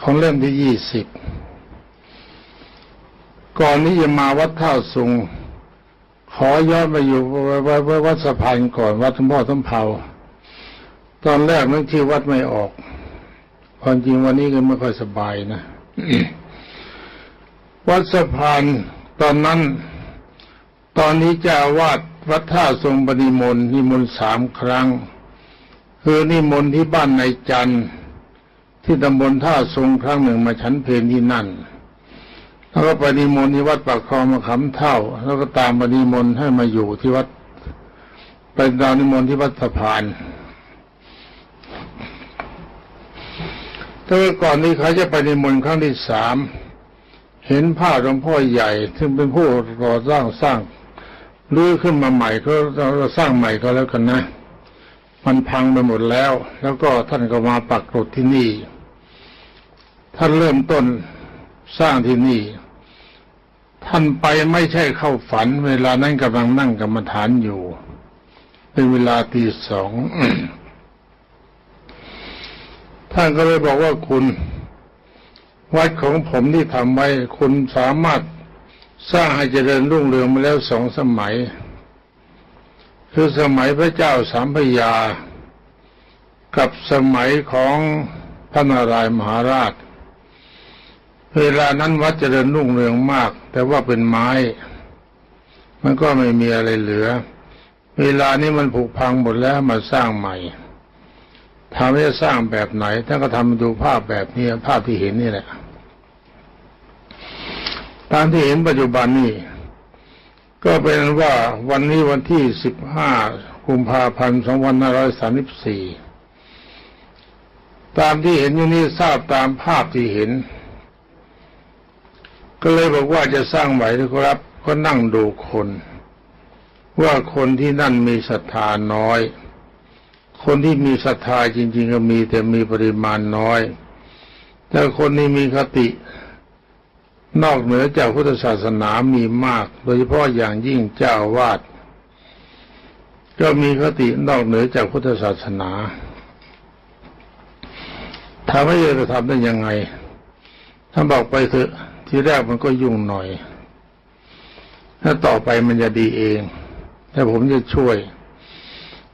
ของเล่มที่ยี่สิบก่อนนี้จะมาวัดท่าสุง ขอย้อนไปอยู่วัดสะพานก่อนวัดทุ่งพ่อทุ่งเผาตอนแรกนึกที่วัดไม่ออกความจริงวันนี้ก็ไม่ค่อยสบายนะวัดสะพานตอนนั้น ตอนนี้จ้าอาวาดวัดท่าทรงปณิมนนิมนต์สามครั้ง คือนิมนต์ที่บ้านในจันทร์ ที่ตำบลท่าทรงครั้งหนึ่งมาฉันเพลนที่นั่น แล้วก็ปนิมนที่วัดปากคลองมาขำเท่า แล้วก็ตามปนิมนให้มาอยู่ที่วัดไปดาวนิมนต์ที่วัดสะพานแต่ก่อนนี้เขาจะไปนิมนต์ครั้งที่สาม เห็นผ้าหลวงพ่อใหญ่ ซึ่งเป็นผู้ก่อสร้างสร้างรื้อขึ้นมาใหม่ก็เราสร้างใหม่ก็แล้วกันนะ มันพังไปหมดแล้ว แล้วก็ท่านก็มาปักกรดที่นี่ ท่านเริ่มต้นสร้างที่นี่ ท่านไปไม่ใช่เข้าฝัน เวลานั้นกำลังนั่งกรรมฐานอยู่ เป็นเวลาตีสองท่านก็เลยบอกว่าคุณ วัดของผมที่ทำไว้ คุณสามารถสร้างให้เจริญรุ่งเรืองมาแล้วสองสมัย คือสมัยพระเจ้าสามพยา กับสมัยของพระนารายมหาราช เวลานั้นวัดเจริญรุ่งเรืองมาก แต่ว่าเป็นไม้ มันก็ไม่มีอะไรเหลือ เวลานี้มันผุพังหมดแล้วมาสร้างใหม่ทำให้สร้างแบบไหนท่านก็ทำดูภาพแบบนี้ภาพที่เห็นนี่แหละ ตามที่เห็นปัจจุบันนี้ก็เป็นว่าวันนี้วันที่สิบห้ากุมภาพันธ์สองพันห้าร้อยสามสิบสี่ตามที่เห็นอยู่นี้ทราบตามภาพที่เห็น ก็เลยบอกว่าจะสร้างใหม่นะครับ ก็นั่งดูคน ว่าคนที่นั่นมีศรัทธาน้อย คนที่มีศรัทธาจริง ๆ ก็มีแต่มีปริมาณน้อย แต่คนที่มีคติ นอกเหนือจากพุทธศาสนามีมาก โดยเฉพาะอย่างยิ่งเจ้าวาดก็มีคตินอกเหนือจากพุทธศาสนาถามว่าจะทำได้ยังไงถ้านบอกไปเถอะ ทีแรกมันก็ยุ่งหน่อย ถ้าต่อไปมันจะดีเองแต่ผมจะช่วย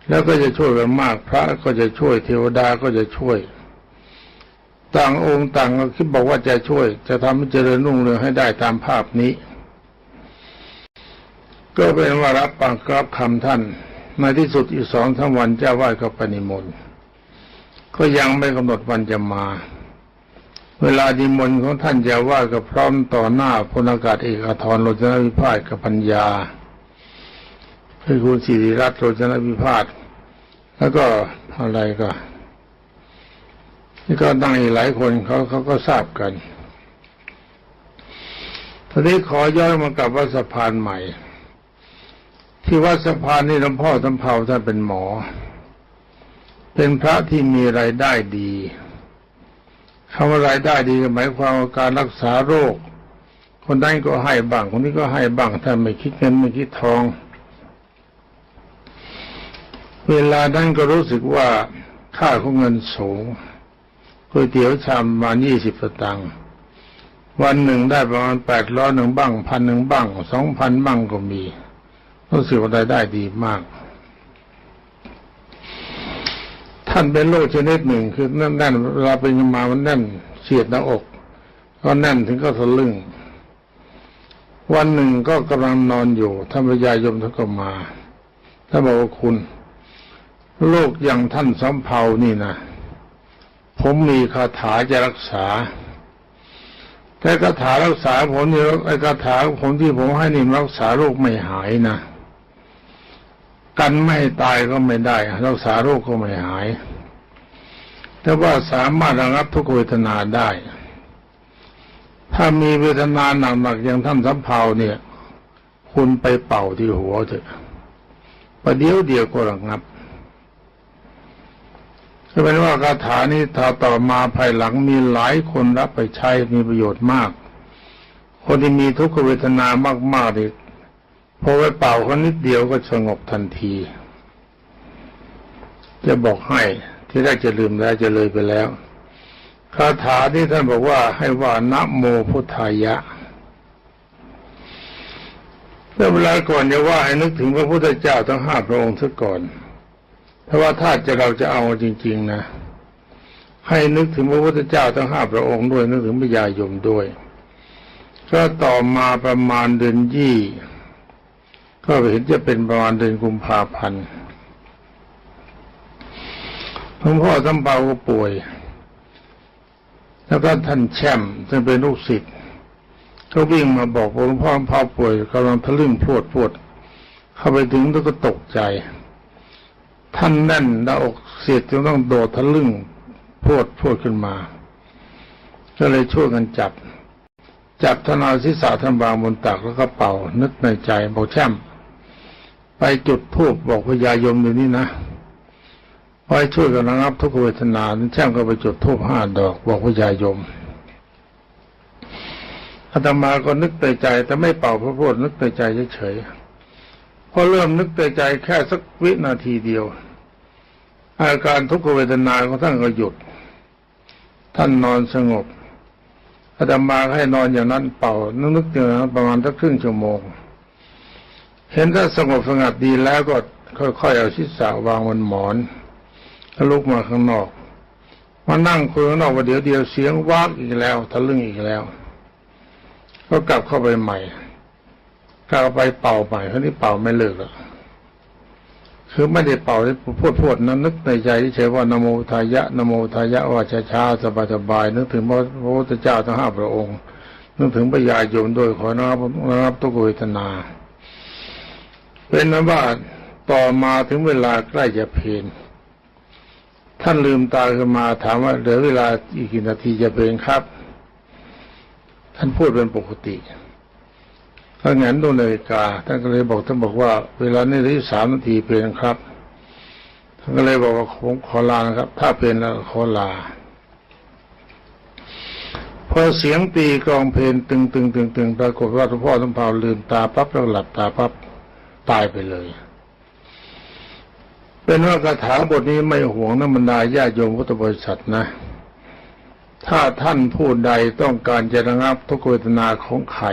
แล้วก็จะช่วยกันมากพระก็จะช่วยเทวดาก็จะช่วย ต่างองค์ต่างก็คิดบอกว่าจะช่วย จะทำให้เจริญรุ่งเรืองให้ได้ตามภาพนี้ ก็เป็นว่ารับปากรับคำท่านในที่สุดอีกสองทั้งวันเจ้าวาดก็ปณิมนต์ก็ยังไม่กำหนดวันจะมา เวลาดิมนของท่านเจ้าวาก็พร้อมต่อหน้าพลอากาศเอกอธรโรจนวิพาทกับปัญญาคือคุณสิริรัตน์โรจนวิพาทแล้วก็อะไรก็นี่ก็ตั้งอีกหลายคนเขาเขาก็ทราบกันทีนี้ขอย้อนมากับวัดสะพานใหม่ ที่วัดสะพานนี่หลวงพ่อตำเภาท่านเป็นหมอ เป็นพระที่มีรายได้ดี คำว่ารายได้ดีหมายความว่าการรักษาโรค คนนั้นก็ให้บ้างคนนี้ก็ให้บ้างท่าไม่คิดเงินไม่คิดทอง เวลานั้นก็รู้สึกว่าค่าของเงินสูงก๋วยเตี๋ยวชามมายี่สิบสตางค์วันหนึ่งได้ประมาณแปดร้อยหนึ่งบ้างพันหนึ่งบ้างสองพันบ้างก็มี รู้สึกว่ารายได้ดีมาก ท่านเป็นโรคชนิดหนึ่งคือแน่นแน่นเวลาเป็นมามันแน่นเฉียดหน้าอก ก็แน่นถึงก็ทะลึ่ง วันหนึ่งก็กำลังนอนอยู่ท่านพระยายมท่านก็มาท่านบอกว่าคุณโรคอย่างท่านสำเภานี่นะผมมีคาถาจะรักษา แต่คาถารักษาผมเนี่ยไอ้คาถาผมที่ผมให้นี่รักษาโรคไม่หายนะ กันไม่ตายก็ไม่ได้รักษาโรคก็ไม่หาย แต่ว่าสามารถระงับทุกเวทนาได้ ถ้ามีเวทนาหนักๆอย่างท่านสำเภาเนี่ย คุณไปเป่าที่หัวเถอะประเดี๋ยวเดียวก็ระงับก็เป็นว่าคาถานี้ถ้าต่อมาภายหลังมีหลายคนรับไปใช้มีประโยชน์มาก คนที่มีทุกขเวทนามากๆนี่ พอไปเป่าเขานิดเดียวก็สงบทันที จะบอกให้ที่แรกจะลืมแล้วจะเลยไปแล้วคาถาที่ท่านบอกว่าให้ว่านะโมพุทธายะแต่เวลาก่อนจะว่าให้นึกถึงพระพุทธเจ้าทั้งห้าพระองค์ซะก่อน เพราะว่าถ้าจะเราจะเอาจริง ๆ นะ ให้นึกถึงพระพุทธเจ้าทั้งห้าพระองค์ด้วยนึกถึงพระยายมด้วย ก็ต่อมาประมาณเดือนยี่ ก็เห็นจะเป็นประมาณเดือนกุมภาพันธ์หลวงพ่อท่านเปาก็ป่วย แล้วก็ท่านแช่มซึ่งเป็นลูกศิษย์ก็วิ่งมาบอกหลวงพ่อพ่อป่วยกำลังทะลึ่งพวดพวด เข้าไปถึงแล้วก็ตกใจ ท่านแน่นหน้าอกเสียดจึงต้องโดดทะลึ่งพวดพวดขึ้นมา ก็เลยช่วยกันจับ จับธนาศีรษะท่านวางบนตักแล้วก็เป่านึกในใจบอกแช่ม ไปจุดธูปบอกพญายมอยู่นี่นะไว้ช่วยกันระงับทุกขเวทนาแช่มก็ไปจุดธูปห้าดอก บอกพญายมอาตมาก็นึกในใจ แต่ไม่เป่าพระพุทธนึกในใจเฉยๆพอเริ่มนึกในใจแค่สักวินาทีเดียว อาการทุกขเวทนาของท่านก็หยุด ท่านนอนสงบอาตมาให้นอนอย่างนั้นเป่านึกนึกอย่างนั้นประมาณสักครึ่งชั่วโมง เห็นถ้าสงบสงัดดีแล้วก็ค่อยๆเอาศีรษะวางบนหมอนแล้วลุกมาข้างนอก มานั่งคุยข้างนอกว่าเดี๋ยวเดียวเสียงวากอีกแล้วทะลึ่งอีกแล้ว ก็กลับเข้าไปใหม่กลับไปเป่าใหม่คราวนี้เป่าไม่เลิกแล้วคือไม่ได้เป่าพูดพูดนั้นนึกในใจเฉยว่านโมทายะนโมทายะว่าช้าๆสบายๆนึกถึงพระพุทธเจ้าทั้งห้าพระองค์นึกถึงพระยาโยมด้วยขอรับรับทุกเวทนา เป็นนั้นว่าต่อมาถึงเวลาใกล้จะเพลนท่านลืมตาขึ้นมาถามว่าเหลือเวลาอีกกี่นาทีจะเพลนครับ ท่านพูดเป็นปกติถ้างั้นดูนาฬิกา ท่านก็เลยบอกท่านบอกว่า เวลานี้เหลือสามนาทีเพลนครับท่านก็เลยบอกว่าผมขอลานะครับ ถ้าเพลนแล้วขอลาพอเสียงตีกองเพลนตึงตึงตึงตึงปรากฏว่าหลวงพ่อสมภารลืมตาปั๊บแล้วหลับตาปั๊บ ตายไปเลย เป็นว่าคาถาบทนี้ไม่ห่วงนะบรรดาญาโยมพุทธบริษัทนะ ถ้าท่านผู้ใดต้องการจะระงับทุกเวทนาของใคร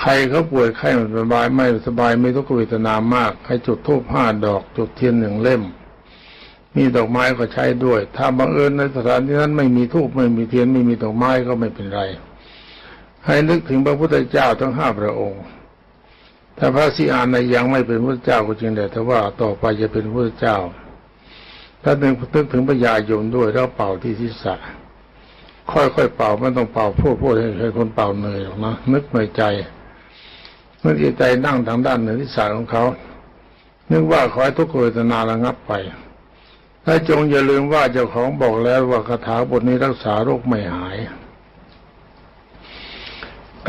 ใครเขาป่วยไข้ไม่สบายไม่สบายไม่ทุกเวทนามาก ให้จุดธูปห้าดอกจุดเทียนหนึ่งเล่มมีดอกไม้ก็ใช้ด้วย ถ้าบังเอิญในสถานที่นั้นไม่มีธูปไม่มีเทียนไม่มีดอกไม้ก็ไม่เป็นไร ให้นึกถึงพระพุทธเจ้าทั้งห้าพระองค์ ถ้าพระสิอานในยังไม่เป็นพระเจ้าก็จริงแต่แต่ว่าต่อไปจะเป็นพระเจ้า ถ้านึกนึกถึงพระยายมด้วยแล้วเป่าที่ศีรษะ ค่อยๆเป่าไม่ต้องเป่าพูดพูดให้คนเป่าเหนื่อยหรอกนะนึกในใจเมื่อใจนั่งทางด้านเหนือทิศของเขานึกว่าขอให้ทุกขเวทนาระงับไปและจงอย่าลืมว่าเจ้าของบอกแล้วว่าคาถาบทนี้รักษาโรคไม่หาย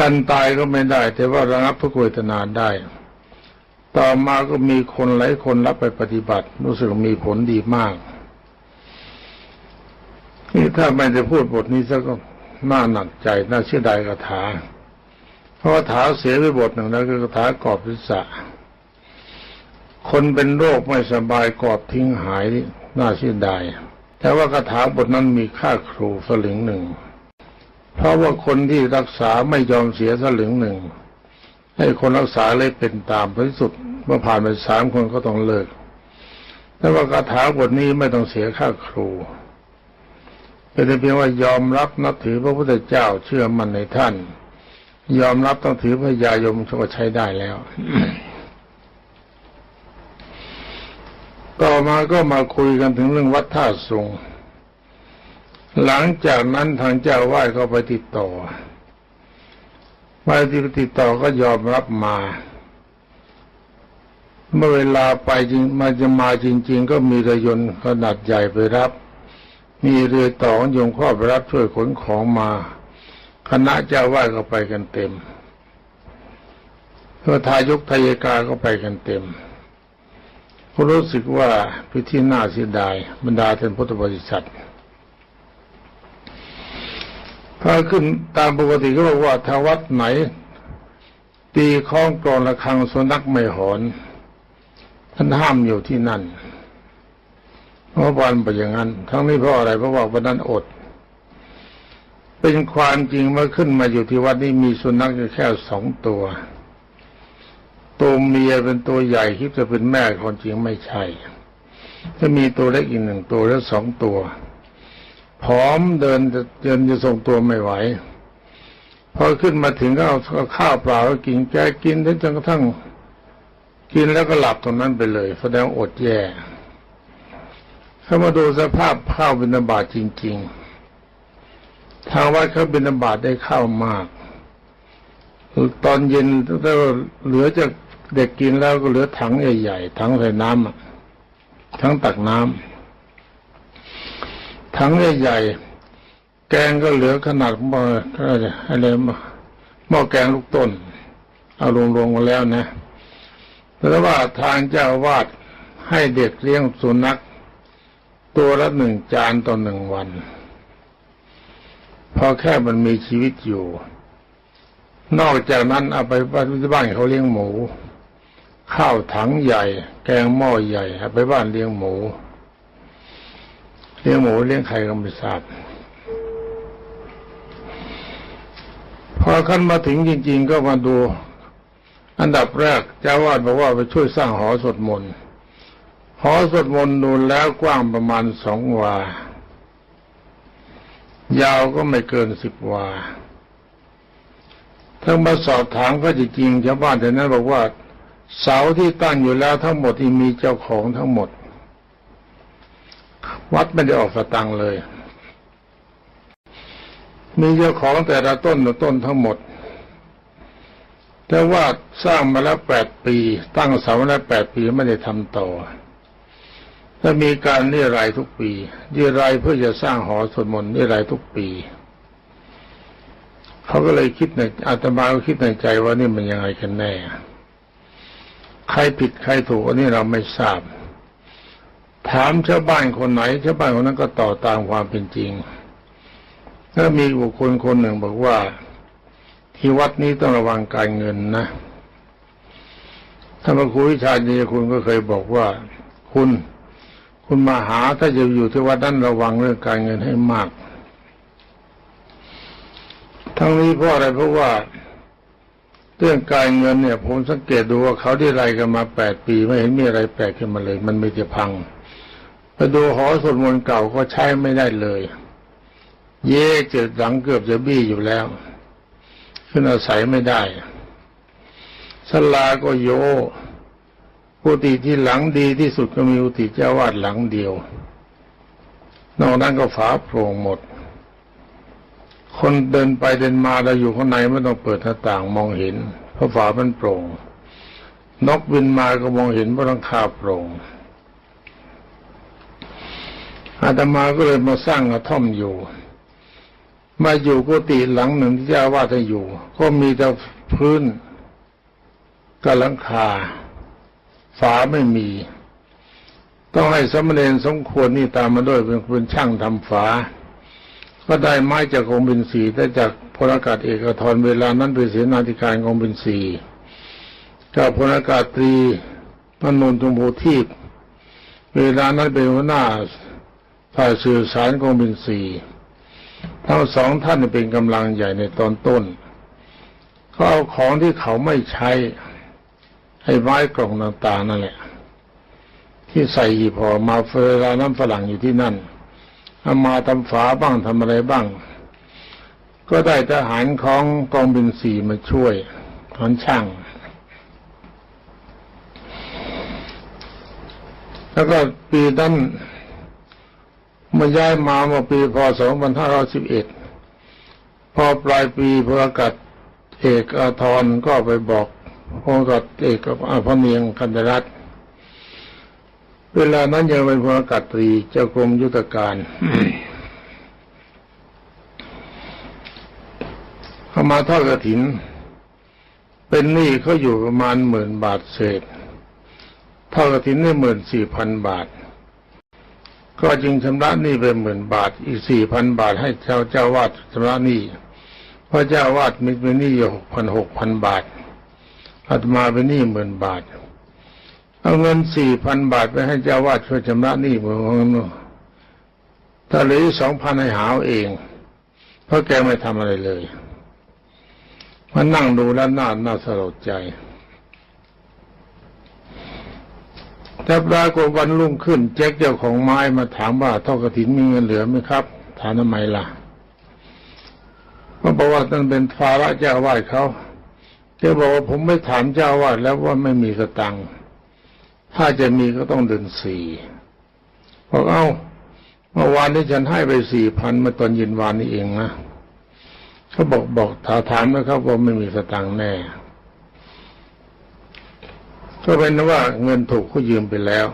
กันตายก็ไม่ได้ แต่ว่าระงับทุกขเวทนาได้ ต่อมาก็มีคนหลายคนรับไปปฏิบัติ รู้สึกมีผลดีมาก นี่ถ้าไม่ได้พูดบทนี้ซะก็น่าหนักใจน่าเชื่อใดคาถา เพราะาถาเสียไปบทหนึ่งแล้วคือคาถากอบศีรษะคนเป็นโรคไม่สบายกอบทิ้งหายน่าเสียดายแต่ว่าคาถาบทนั้นมีค่าครูสลึงหนึ่ง เพราะว่าคนที่รักษาไม่ยอมเสียสลึงหนึ่ง ให้คนรักษาเลยเป็นตามที่สุดเมื่อผ่านไปสามคนก็ต้องเลิกแต่ว่าคาถาบทนี้ไม่ต้องเสียค่าครูเป็นเพียงว่ายอมรับนับถือพระพุทธเจ้าเชื่อมั่นในท่าน ยอมรับต้องถือพระยายมก็ใช้ได้แล้ว ต่อมาก็มาคุยกันถึงเรื่องวัดท่าสุง หลังจากนั้นทางเจ้าว่ายก็ไปติดต่อมาที่ติดต่อก็ยอมรับมา เมื่อเวลาไปจริงมาจะมาจริง ๆ ก็มีเรือยนต์ขนาดใหญ่ไปรับ มีเรือต่อยงข้อไปรับช่วยขนของมา คณะเจ้าว่ายก็ไปกันเต็มเพื่อทายกทายกาก็ไปกันเต็มก็รู้สึกว่าพิธีน่าเสียดายบรรดาท่านพุทธบริษัท ถ้าขึ้นตามปกติก็บอกว่าถ้าวัดไหน ตีคล้องกรอนระฆังสุนัขไม่หอนท่านห้ามอยู่ที่นั่นเพราะวันไปอย่างนั้น ทั้งนี้เพราะอะไรเพราะว่าวันนั้นอด เป็นความจริงเมื่อขึ้นมาอยู่ที่วัดนี้มีสุนัขอยู่แค่สองตัวตัวเมียเป็นตัวใหญ่คิดจะเป็นแม่คนจริงไม่ใช่ถ้ามีตัวเล็กอีกหนึ่งตัวแล้วสองตัว ผอมเดินเดินจะทรงตัวไม่ไหว พอขึ้นมาถึงก็เอาข้าวเปล่าก็กินแกกินจนกระทั่งกินแล้วก็หลับตรงนั้นไปเลย แสดงอดแย่เข้ามาดูสภาพข้าวบิณฑบาตจริง ๆ ทางวัดเขาบิณฑบาตได้ข้าวมาก ตอนเย็นถ้าเหลือจากเด็กกินแล้วก็เหลือถังใหญ่ๆถังใส่น้ำถังตักน้ำ ถังใหญ่ๆแกงก็เหลือขนาดหม้ออะไรหม้อแกงลูกต้น เอารวมๆกันแล้วนะแต่ว่าทางเจ้าวาดให้เด็กเลี้ยงสุนัขตัวละหนึ่งจานต่อหนึ่งวัน พอแค่มันมีชีวิตอยู่ นอกจากนั้นเอาไปบ้านที่บ้านเขาเลี้ยงหมู ข้าวถังใหญ่ แกงหม้อใหญ่เอาไปบ้านเลี้ยงหมู เลี้ยงหมูเลี้ยงไข่ก็ไม่ทราบพอขั้นมาถึงจริง ๆ ก็มาดู อันดับแรกเจ้าวาดบอกว่าไปช่วยสร้างหอสวดมนต์หอสวดมนต์ดูแล้วกว้างประมาณสองวา ยาวก็ไม่เกินสิบวาทั้งมาสอบถามก็จริงๆชาวบ้านแต่นั้นบอกว่า เสาที่ตั้งอยู่แล้วทั้งหมดที่มีเจ้าของทั้งหมด วัดไม่ได้ออกสตังค์เลย มีเจ้าของแต่ละต้นละต้นทั้งหมด แต่ว่าสร้างมาแล้วแปดปี ตั้งเสามาแล้วแปดปีไม่ได้ทำต่อและมีการเรียรายทุกปีเรียรายเพื่อจะสร้างหอสวดมนต์เรียรายทุกปีเขาก็เลยคิดในอาตมาก็คิดในใจว่านี่มันยังไงกันแน่ ใครผิดใครถูกอันนี้เราไม่ทราบ ถามชาวบ้านคนไหนชาวบ้านคนนั้นก็ต่อตามความเป็นจริงแล้วมีบุคคลคนหนึ่งบอกว่า ที่วัดนี้ต้องระวังการเงินนะท่านพระครูวิชาญคุณก็เคยบอกว่า คุณ คุณมาหาถ้าจะอยู่ที่วัดนั้นระวังเรื่องการเงินให้มาก ทั้งนี้เพราะอะไรเพราะว่า เรื่องการเงินเนี่ย ผมสังเกตดูว่าเขาได้ไรกันมาแปดปี ไม่เห็นมีอะไรแปลกขึ้นมาเลย มันไม่จะพัง ไปดูหอสวดมนต์เก่าก็ใช้ไม่ได้เลย เย่เจิดหลังเกือบจะบี้อยู่แล้ว ขึ้นอาศัยไม่ได้สลาก็โยกุฏิที่หลังดีที่สุดก็มีกุฏิเจ้าวาดหลังเดียว นอกนั้นก็ฝาโปร่งหมด คนเดินไปเดินมาเราอยู่ข้างในไม่ต้องเปิดหน้าต่างมองเห็นเพราะฝามันโปร่ง นกบินมาก็มองเห็นเพราะหลังคาโปร่ง อาตมาก็เลยมาสร้างกระท่อมอยู่ มาอยู่กุฏิหลังหนึ่งที่เจ้าวาจะอยู่ ก็มีแต่พื้นกับหลังคา ฝาไม่มี ต้องให้สมณเณรสมควรนี่ตามมาด้วยเป็นคนช่างทำฝา ก็ได้ไม้จากกองบินสีได้จากพลอากาศเอกทรเวลานั้นเป็นเสนาธิการกองบินสีกับพลอากาศตรีมนนทุมโพทีพเวลานั้นเป็นหัวหน้า ฝ่ายสื่อสารกองบินสีทั้งสองท่านเป็นกำลังใหญ่ในตอนต้นเขาเอาของที่เขาไม่ใช้ให้ไม้กล่องต่างๆนั่นแหละ ที่ใส่หีบห่อมาเฟลาน้ำฝรั่งอยู่ที่นั่นเอามาทำฝาบ้างทำอะไรบ้าง ก็ได้ทหารของกองบินสี่มาช่วยทอนช่าง แล้วก็ปีนั้น มาย้ายมาเมื่อปีพศ2511 พอปลายปีพระกัดเอกอาทรก็ไปบอกพระกัดเอกอาพเนียงกันดรัตเวลานั้นยังเป็นพลอกาศตรีเจ้ากรมยุทธการเขามาทอดกระถิน เป็นหนี้เขาอยู่ประมาณหมื่นบาทเศษทอดกระถินได้หมื่นสี่พันบาท ก็จึงชำระหนี้ไปหมื่นบาท อีกสี่พันบาทให้เจ้าเจ้าวาดชำระหนี้เพราะเจ้าวาดมีเป็นหนี้อยู่หกพันหกพันบาทอาตมาเป็นหนี้หมื่นบาท เอาเงินสี่พันบาทไปให้เจ้าวาดช่วยชำระหนี้เมืองถ้าเหลือสองพันให้หาเองไปราะแกไม่ทำอะไรเลยมานั่งดูแล้วน่าน่าสลดใจ แต่ปรากฏวันรุ่งขึ้น แจ็คเจ้าของไม้มาถามว่าทอดกระถินมีเงินเหลือไหมครับ ถามทำไมล่ะเขาบอกว่านั่นเป็นภาระเจ้าวาสเขาเจ้าบอกว่าผมไม่ถามเจ้าวาสแล้วว่าไม่มีสตังค์ถ้าจะมีก็ต้องเดือนสี่บอกเอ้าเมื่อวานนี้ฉันให้ไปสี่พันมื่อตอนเย็นวานนี้เองนะเขาบอกบอกถาถามนะครับว่าไม่มีสตังค์แน่ ก็เป็นว่าเงินถูกเขายืมไปแล้ว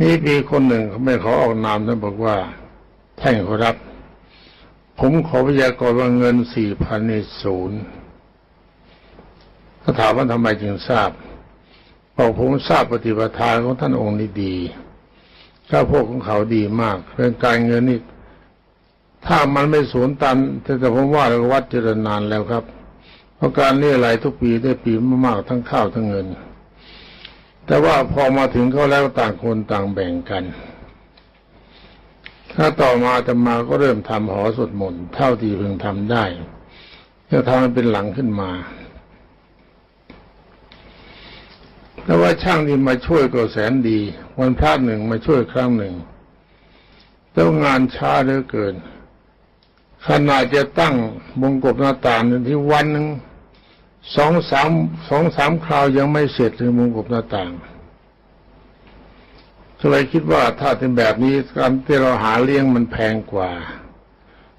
นี่มีคนหนึ่งเขาไม่ขอออกนามท่านบอกว่าแท่งขอรับ ผมขอพยากรณ์ว่าเงินสี่พันในศูนย์เขาถามว่าทำไมจึงทราบบอกผมทราบปฏิปทาของท่านองค์นี้ดีข้าพวกของเขาดีมากเรื่องการเงินนี่ถ้ามันไม่สูญตันแต่แต่ผมว่าเราวัดเจริญนานแล้วครับ เพราะการเรียอะไรทุกปีได้ปีมากๆทั้งข้าวทั้งเงิน แต่ว่าพอมาถึงเขาแล้วต่างคนต่างแบ่งกัน ถ้าต่อมาจะมาก็เริ่มทำหอสวดมนต์เท่าที่พึงทำได้จะทำเป็นหลังขึ้นมาแต่ว่าช่างที่มาช่วยก็แสนดี วันพระหนึ่งมาช่วยครั้งหนึ่งแล้วงานช้าเหลือเกินขนาดจะตั้งมงกบหน้าต่างที่วันหนึ่ง สองสามสองสามคราวยังไม่เสร็จเลยมงกบหน้าต่างก็เลยคิดว่าถ้าเป็นแบบนี้การที่เราหาเลี้ยงมันแพงกว่า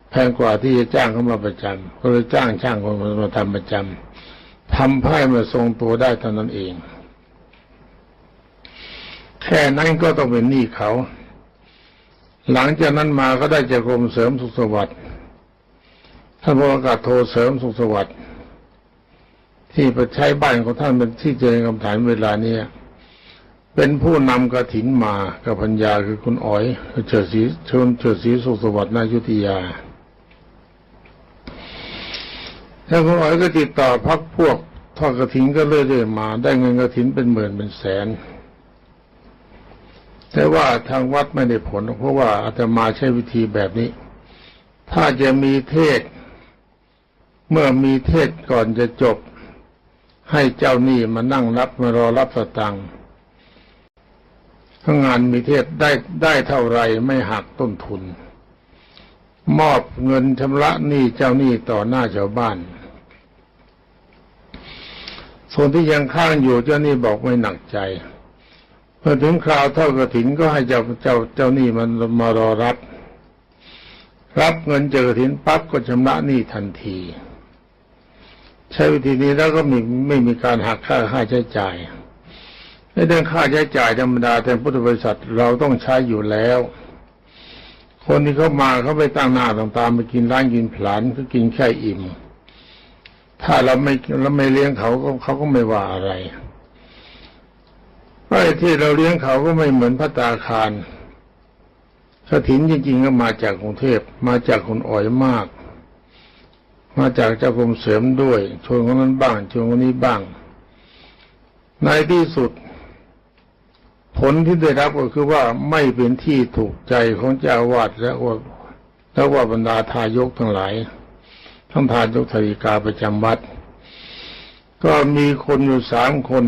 แพงกว่าที่จะจ้างเขามาประจำก็เลยจ้างช่างคนมาทำประจำทำให้มาทรงตัวได้เท่านั้นเอง แค่นั้นก็ต้องเป็นหนี้เขา หลังจากนั้นมาก็ได้จากกรมเสริมสุขสวัสดิ์ท่านประกาศโทเสริมสุขสวัสดิ์ ที่ไปใช้บ้านของท่านเป็นที่เจริญกรรมฐานเวลาเนี้ยเป็นผู้นำกระถินมากับพัญญาคือคุณอ๋อยเฉิดศรีชนเฉิดศรีสุขสวัสดิ์นายุทธยาแล้วคุณอ๋อยก็ติดต่อพักพวกทอดกระถินก็เรื่อยๆมา ได้เงินกระถินเป็นหมื่นเป็นแสน แต่ว่าทางวัดไม่ได้ผล เพราะว่าอาตมาใช้วิธีแบบนี้ ถ้าจะมีเทศ เมื่อมีเทศก่อนจะจบ ให้เจ้าหนี้มานั่งรับมารอรับสตังค์ถ้างานมีเทศได้ได้เท่าไรไม่หักต้นทุน มอบเงินชำระหนี้เจ้าหนี้ต่อหน้าชาวบ้าน ส่วนที่ยังข้างอยู่เจ้าหนี้บอกไม่หนักใจพอถึงคราวเท่ากระถินก็ให้เจ้าเจ้าเจ้าหนี้มันมารอรับ รับเงินเจากระถินปั๊บก็ชำระหนี้ทันที ใช้วิธีนี้แล้วก็มีไม่มีการหักค่าค่าใช้จ่ายในเรื่องค่าใช้จ่ายธรรมดาแต่พุทธบริษัทเราต้องใช้อยู่แล้ว คนที่เขามาเขาไปตั้งหน้าต่างๆไปกินร้านกินผลานก็กินแค่อิ่ม ถ้าเราไม่เราไม่เลี้ยงเขาก็เขาก็ไม่ว่าอะไรไอ้ที่เราเลี้ยงเขาก็ไม่เหมือนพระตาคารสถินจริงๆก็มาจากกรุงเทพมาจากคนอ่อยมาก มาจากเจ้ากรมเสริมด้วย ชวนคนนั้นบ้างชวนคนนี้บ้าง ในที่สุด ผลที่ได้รับก็คือว่าไม่เป็นที่ถูกใจของเจ้าวาดและว่าแล้วว่าบรรดาทายกทั้งหลาย ทั้งทายกธริกาประจำวัด ก็มีคนอยู่สามคน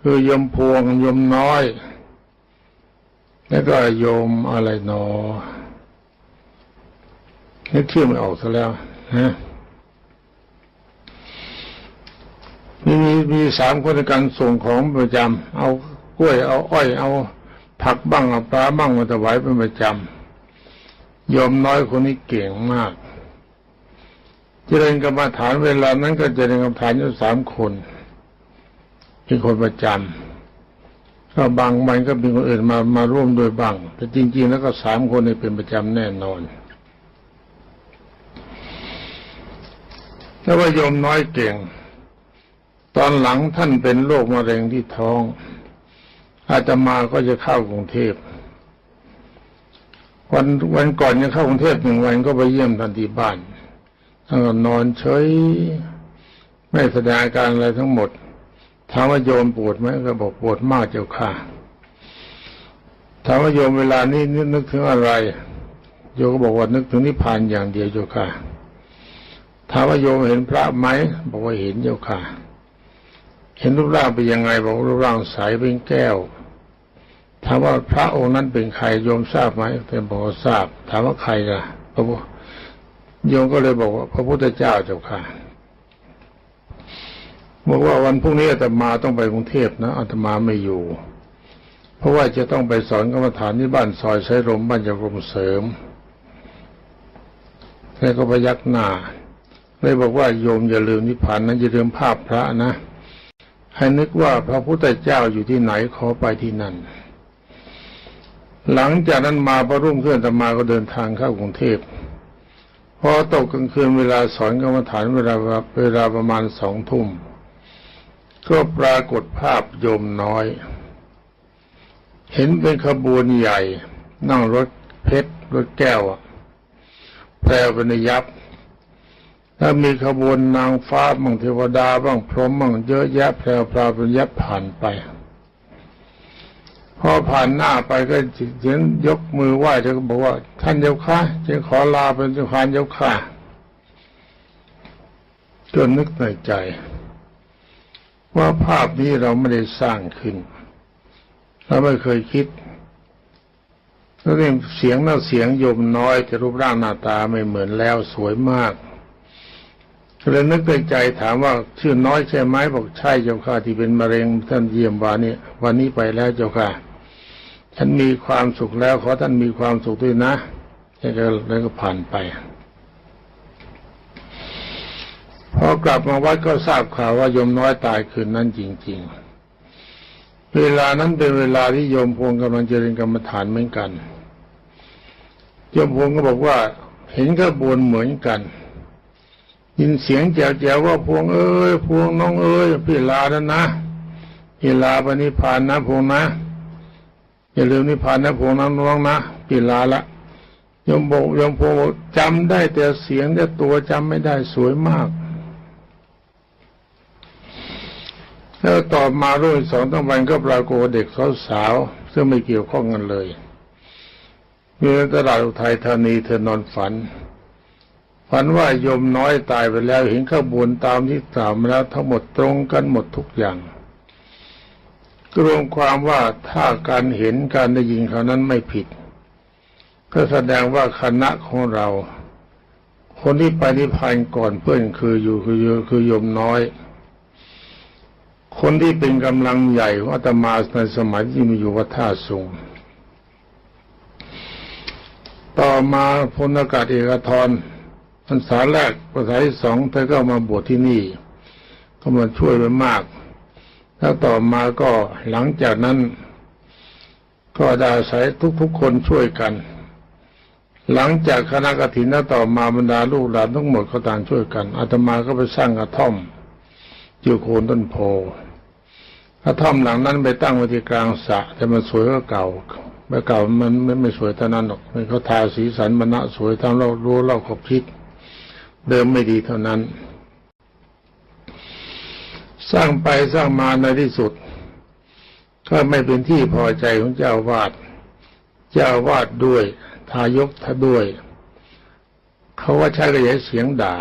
คือยมพวงยมน้อย แล้วก็โยมอะไรนอนี่ชื่อไม่ออกซะแล้ว ฮะมีมีมีสามคนในการส่งของประจำเอากล้วยเอาอ้อย เอาผักบ้างเอาปลาบ้างมาถวายเป็นประจำยอมน้อยคนนี้เก่งมาก เจริญกรรมฐานเวลานั้นก็เจริญกรรมฐานอยู่สามคนเป็นคนประจำก็บางวันก็มีคนอื่นมามาร่วมด้วยบ้าง แต่จริง ๆ แล้วก็สามคนนี้เป็นประจำแน่นอน แต่ว่ายมน้อยเก่ง ตอนหลังท่านเป็นโรคมะเร็งที่ท้อง อาตมาก็จะเข้ากรุงเทพวันวันก่อนจะเข้ากรุงเทพหนึ่งวันก็ไปเยี่ยมท่านที่บ้านท่านก็นอนเฉยไม่แสดงอาการอะไรทั้งหมดถามว่าโยมปวดไหมก็บอกปวดมากเจ้าค่ะถามว่าโยมเวลานี้นึกถึงอะไรโโยมก็บอกว่านึกถึงนิพพานอย่างเดียวเจ้าค่ะ ถามว่าโยมเห็นพระไหมบอกว่าเห็นเจ้าค่ะ เห็นรูปร่างเป็นยังไงบอกว่ารูปร่างใสเป็นแก้ว ถามว่าพระองค์นั้นเป็นใครโยมทราบไหมเธอบอกว่าทราบ ถามว่าใครล่ะพระพุโยมก็เลยบอกว่า พระพุทธเจ้าเจ้าค่ะบอกว่าวันพรุ่งนี้อาตมาต้องไปกรุงเทพนะอาตมาไม่อยู่ เพราะว่าจะต้องไปสอนกรรมฐานที่บ้านซอยใช้ลมบ้านยกรมเสริมแล้วก็พยักหน้า เลยบอกว่าโยมอย่าลืมนิพพานนะอย่าลืมภาพพระนะให้นึกว่าพระพุทธเจ้าอยู่ที่ไหนขอไปที่นั่น หลังจากนั้นมาพระรุ่งขึ้นอาตมาก็เดินทางเข้ากรุงเทพพอตกกลางคืนเวลาสอนกรรมฐานเวลาเวลาประมาณสองทุ่มก็ปรากฏภาพโยมน้อย เห็นเป็นขบวนใหญ่ นั่งรถเพชรรถแก้วแปลวเป็นยับ แล้วมีขบวนนางฟ้าบ้างเทวดาบ้างพรหมบ้างเยอะแยะแพรวพราวเป็นยับผ่านไป พอผ่านหน้าไปก็เห็นยกมือไหว้เธอก็บอกว่า ท่านเจ้าค่ะจึงขอลาเป็นเจ้าค่ะเจ้าค่ะจนนึกในใจ ว่าภาพนี้เราไม่ได้สร้างขึ้น เราไม่เคยคิดแล้วเรื่องเสียงน่าเสียงยมน้อยแต่รูปร่างหน้าตาไม่เหมือนแล้วสวยมาก เลยนึกในใจถามว่าชื่อน้อยใช่ไหมบอกใช่เจ้าค่ะที่เป็นมะเร็งท่านเยี่ยมวานี้วันนี้ไปแล้วเจ้าค่ะ ฉันมีความสุขแล้วขอท่านมีความสุขด้วยนะแล้วก็ผ่านไปพอกลับมาวัดก็ทราบข่าวว่าโยมน้อยตายคืนนั้นจริง ๆ เวลานั้นเป็นเวลาที่โยมพวงกำลังเจริญกรรมฐานเหมือนกันโยมพวงก็บอกว่า เห็นขบวนเหมือนกัน ยินเสียงแจ๋วๆว่าพวงเอ้ยพวงน้องเอ้ยพี่ลาแล้วนะพี่ลาปณิพานนะพวงนะอย่าลืมนิพพานนะพวงน้องน้องนะพี่ลาละยมบอกโยมพวงจำได้แต่เสียงแต่ตัวจำไม่ได้สวยมากแล้วต่อมารุ่นสองตั้งวันก็ปรากฏเด็กสาวๆซึ่งไม่เกี่ยวข้องกันเลยมีตลาดอุทัยธานีเธอนอนฝัน ฝันว่าโยมน้อยตายไปแล้วเห็นขบวนตามที่กล่าวมาแล้วทั้งหมดตรงกันหมดทุกอย่างรวมความว่าถ้าการเห็นการได้ยินเขานั้นไม่ผิด ก็แสดงว่าคณะของเรา คนที่ไปนิพพานก่อนเพื่อนคืออยู่คือคือโยมน้อย คนที่เป็นกำลังใหญ่ของอาตมาในสมัยที่มีอยู่วัดท่าสูงต่อมาพลอากาศเอกทร พรรษาแรกพรรษาที่สองเธอก็มาบวชที่นี่ ก็มาช่วยไปมากแล้วต่อมาก็หลังจากนั้น ก็ได้อาศัยทุกๆคนช่วยกัน หลังจากคณะกฐินแล้วต่อมาบรรดาลูกหลานทั้งหมดก็ต่างช่วยกันอาตมาก็ไปสร้างกระท่อมอยู่โคนต้นโพกระท่อมหลังนั้นไปตั้งไว้ที่กลางสระแต่มันสวยก็เก่าเมื่อเก่ามันไม่ไม่สวยเท่านั้นหรอกมันเขาทาสีสันบรรณะสวยทั้งเรารู้เราขบคิด เดิมไม่ดีเท่านั้น สร้างไปสร้างมาในที่สุด ก็ไม่เป็นที่พอใจของเจ้าวาด เจ้าวาดด้วย ทายกท่าด้วย เขาว่าใช้กระยายเสียงด่า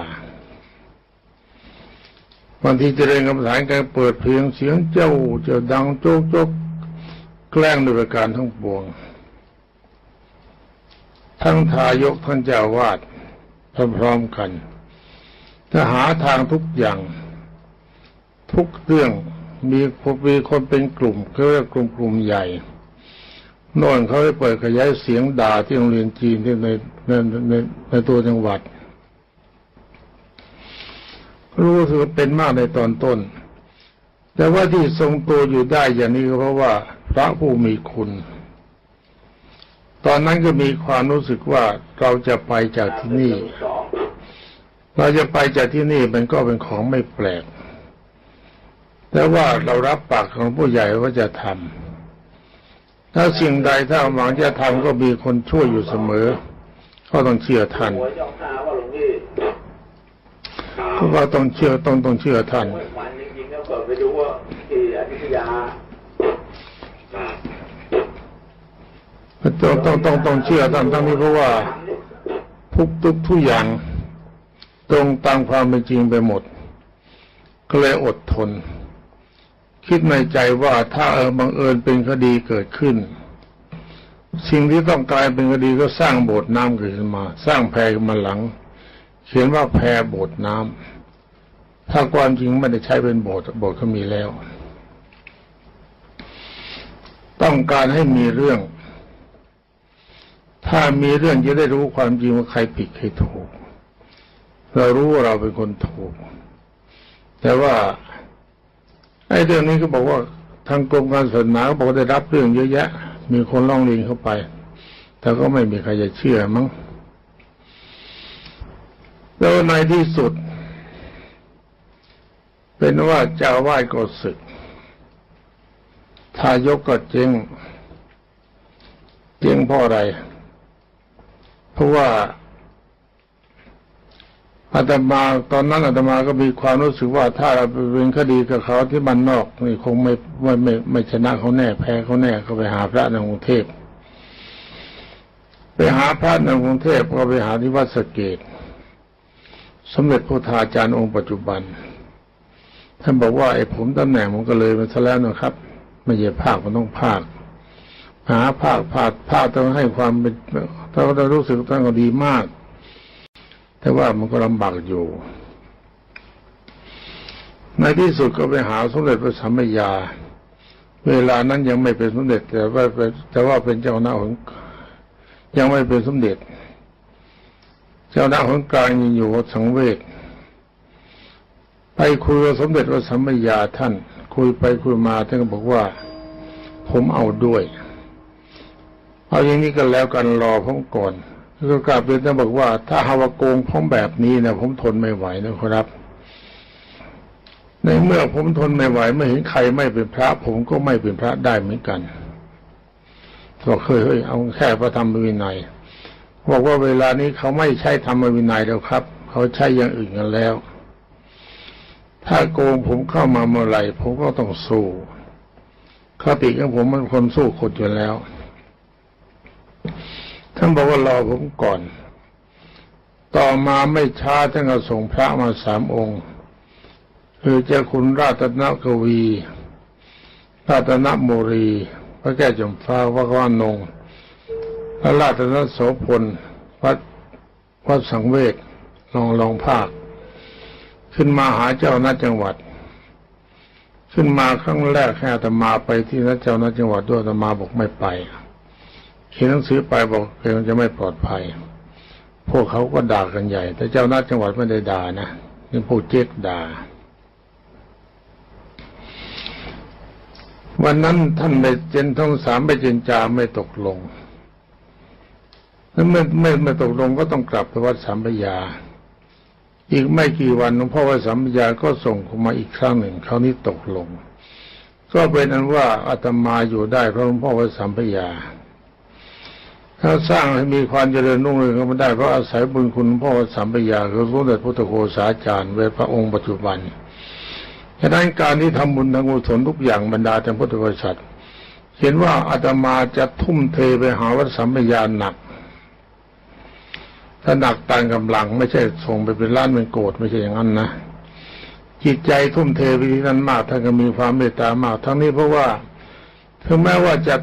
บางทีจะเริญกรรมฐานการเปิดเพลงเสียงเจ้าจ้าดังโจกโจกแกล้งด้วยประการทั้งปวง ทั้งทายกทั้งเจ้าวาดพร้อมๆกัน ถ้าหาทางทุกอย่าง ทุกเรื่องมีมีคนเป็นกลุ่มเขาเรียกกลุ่มกลุ่มใหญ่โน่นเขาไปเปิดขยายเสียงด่าที่โรงเรียนจีนที่ในในในในตัวจังหวัด รู้สึกเป็นมากในตอนต้น แต่ว่าที่ทรงตัวอยู่ได้อย่างนี้ก็เพราะว่า พระผู้มีคุณ ตอนนั้นก็มีความรู้สึกว่าเราจะไปจากที่นี่ เราจะไปจากที่นี่มันก็เป็นของไม่แปลก แต่ว่าเรารับปากของผู้ใหญ่ว่าจะทำถ้าสิ่งใดถ้าหวังจะทำก็มีคนช่วยอยู่เสมอ ก็ต้องเชื่อท่านหัวจองตาว่าหลวงพี่ก็ว่าต้องเชื่อต้องต้องเชื่อท่านวันต้องต้องต้องต้องเชื่อท่านทั้งนี้เพราะว่าทุกทุกทุกอย่าง ตรงตามความเป็นจริงไปหมด ก็เลยอดทน คิดในใจว่าถ้าเออบังเอิญเป็นคดีเกิดขึ้น สิ่งที่ต้องกลายเป็นคดีก็สร้างโบสถ์น้ำขึ้นมา สร้างแพขึ้นมาหลัง เขียนว่าแพโบสถ์น้ำถ้าความจริงไม่ได้ใช้เป็นโบสถ์โบสถ์เขามีแล้ว ต้องการให้มีเรื่อง ถ้ามีเรื่องจะได้รู้ความจริงว่าใครผิดใครถูก เรารู้ว่าเราเป็นคนถูก แต่ว่าไอ้เรื่องนี้ก็บอกว่าทางกรมการศาสนาบอกว่าได้รับเรื่องเยอะแยะ มีคนร้องเรียนเข้าไป แต่ก็ไม่มีใครจะเชื่อมั้งแล้วในที่สุด เป็นว่าเจ้าอาวาสก็ศึก ทายกก็เจ๊งเจ๊งเพราะอะไร เพราะว่า อาตมาตอนนั้นอาตมาก็มีความรู้สึกว่าถ้าเราไปเป็นคดีกับเขาที่บ้านนอกนี่คงไม่ไม่ไม่ไม่ชนะเขาแน่แพ้เขาแน่ก็ไปหาพระในกรุงเทพไปหาพระในกรุงเทพก็ไปหาที่วัดสเกดสมเด็จพระทาจารย์องค์ปัจจุบัน ท่านบอกว่าไอ้ผมตำแหน่งผมก็เลยมาซะแล้วนะครับ ไม่ใช่ภาคมันต้องภาคหาภาคภาคภาคต้องให้ความเป็นถ้าเรารู้สึกตั้งก็ดีมาก แต่ว่ามันก็ลำบากอยู่ ในที่สุดก็ไปหาสมเด็จพระสัมมาญาเวลานั้นยังไม่เป็นสมเด็จ แต่ว่าเป็นแต่ว่าเป็นเจ้าหน้าของยังไม่เป็นสมเด็จ เจ้าหน้าของกลางยังอยู่วัดสังเวชไปคุยกับสมเด็จพระสัมมาญาท่าน คุยไปคุยมาท่านก็บอกว่า ผมเอาด้วย เอาอย่างนี้ก็แล้วกันรอผมก่อน ก็กลับเรียนท่านบอกว่า ถ้าหาวโกงผมแบบนี้นะผมทนไม่ไหวนะครับ ในเมื่อผมทนไม่ไหว ไม่เห็นใครไม่เป็นพระ ผมก็ไม่เป็นพระได้เหมือนกันบอกเคยเฮ้ยเอาแค่พระธรรมวินัยบอกว่าเวลานี้เขาไม่ใช้ธรรมวินัยแล้วครับ เขาใช้อย่างอื่นกันแล้ว ถ้าโกงผมเข้ามาเมื่อไหร่ผมก็ต้องสู้คติของผมมันคนสู้คนอยู่แล้ว ท่านบอกว่ารอผมก่อน ต่อมาไม่ช้าท่านก็ส่งพระมาสามองค์ คือเจ้าคุณราตนกวี ราตนโมรี พระแก้วจำฟ้าพระกวานงพระราตนโสพลวัดวัดสังเวชลองลองภาค ขึ้นมาหาเจ้าหน้าจังหวัด ขึ้นมาครั้งแรกให้อาตมาไปที่นัดเจ้าหน้าจังหวัดด้วยอาตมาบอกไม่ไป ขียนหนังสือไปบอกเกรงจะไม่ปลอดภัย พวกเขาก็ด่ากันใหญ่ แต่เจ้าหน้าจังหวัดไม่ได้ด่านะนี่พวกเจ๊กด่า วันนั้นท่านไปเจนท่องสามไปเจนจาไม่ตกลงแล้วไม่ไม่ไม่ตกลงก็ต้องกลับไปวัดสามพยา อีกไม่กี่วันหลวงพ่อวัดสามพยาก็ส่งมาอีกครั้งหนึ่งคราวนี้ตกลง ก็เป็นอันว่าอาตมาอยู่ได้เพราะหลวงพ่อวัดสามพยา ถ้าสร้างให้มีความเจริญรุ่งเรืองก็ไม่ได้เพราะอาศัยบุญคุณพ่อวัดสามพระยาคือสมเด็จพุทธโฆษาจารย์เวทพระองค์ปัจจุบันฉะนั้นการที่ทำบุญทางกุศลทุกอย่างบรรดาแต่พุทธบริษัทเห็นว่าอาตมาจะทุ่มเทไปหาวัดสัมปยาหนัก ถ้าหนักตามกำลังไม่ใช่ส่งไปเป็นล้านเป็นโกรธไม่ใช่อย่างนั้นนะจิตใจทุ่มเทไปที่นั้นมากท่านก็มีความเมตตามาก ทั้งนี้เพราะว่าถึงแม้ว่าจะ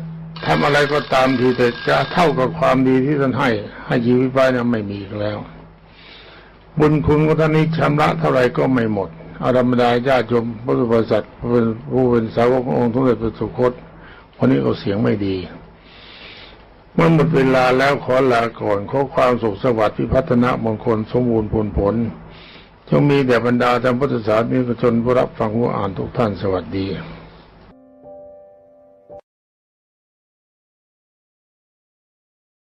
ทำอะไรก็ตามทีแต่จะเท่ากับความดีที่ท่านให้ ให้ชีวิตไปนะไม่มีแล้ว บุญคุณของท่านนี้ชำระเท่าไรก็ไม่หมดอารัมดาญาติโยมพระสุภาษัตผู้เป็นผู้เป็นสาวกขององค์สมเด็จพระสุคตวันนี้ก็เสียงไม่ดีเมื่อหมดเวลาแล้วขอลาก่อนขอความสุขสวัสดิ์พิพัฒนามงคลสมบูรณ์ผลผลจงมีแด่บรรดาท่านพุทธศาสนิกชนผู้รับฟังผู้อ่านทุกท่านสวัสดี